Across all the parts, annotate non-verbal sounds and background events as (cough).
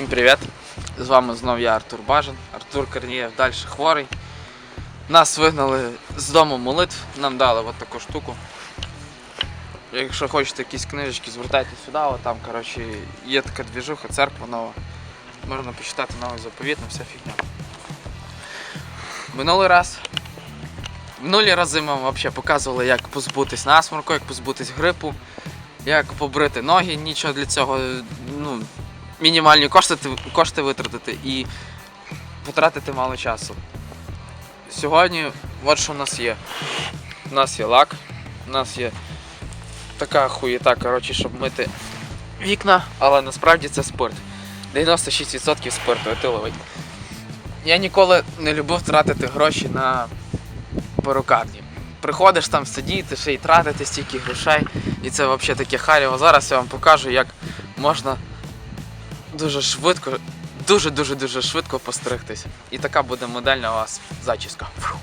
привіт! З вами знов я Артур Бажан, Артур Корнієв далі хворий. Нас вигнали з дому молитв, нам дали от таку штуку. Якщо хочете якісь книжечки, звертайтеся сюди, от там коротше, є така двіжуха, церква нова. Можна почитати новий заповіт, ну, вся фігня. Минулий раз. Минулі рази ми вам взагалі показували, як позбутись насморку, як позбутись грипу, як побрити ноги, нічого для цього. Ну, мінімальні кошти, кошти витратити і потратити мало часу. Сьогодні от що у нас є. У нас є лак, у нас є така хуєта, коротше, щоб мити вікна, але насправді це спирт. 96% спирту етиловий. Я ніколи не любив тратити гроші на перукарні. Приходиш там сидіти, ще й тратити стільки грошей, і це взагалі таке харіво. Зараз я вам покажу, як можна дуже швидко, дуже-дуже дуже швидко постригтись. І така буде модельна у вас зачіска. Фу.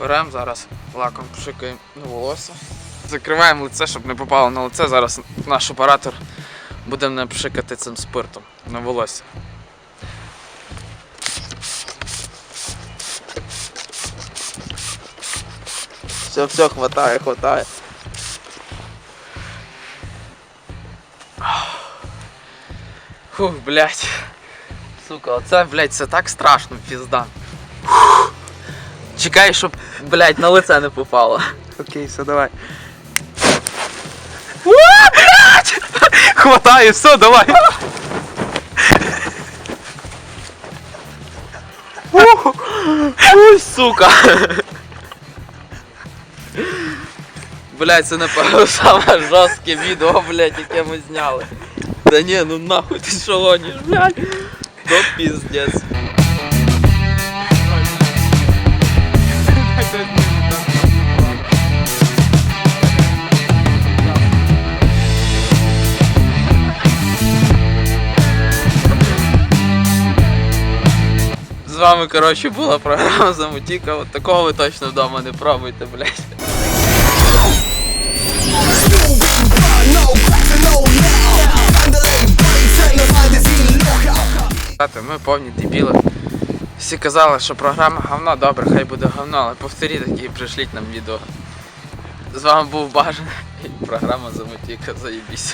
Беремо зараз лаком пшикаємо на волосся. Закриваємо лице, щоб не попало на лице. Зараз наш оператор буде пшикати цим спиртом на волосся. Все, все, хватає, хватає. Фух, блядь. Сука, оце, блядь, це так страшно, пізда. Фух. Чекай, щоб, блядь, на лице не попало. Окей, все, давай. О, блядь! Хватає, все, давай. Ух, Ой, сука. Блять, це напевно (laughs) саме жорстке відео, блять, яке ми зняли. Та ні, ну нахуй ти що гониш, блять. То піздець. З вами, коротше, була програма Замутіка. От такого ви точно вдома не пробуйте, блять. Ми повні дебіли. Всі казали, що програма говно, добре, хай буде говно, але повторіть такі і пришліть нам відео. З вами був Бажан і програма Замутіка, заєбісь.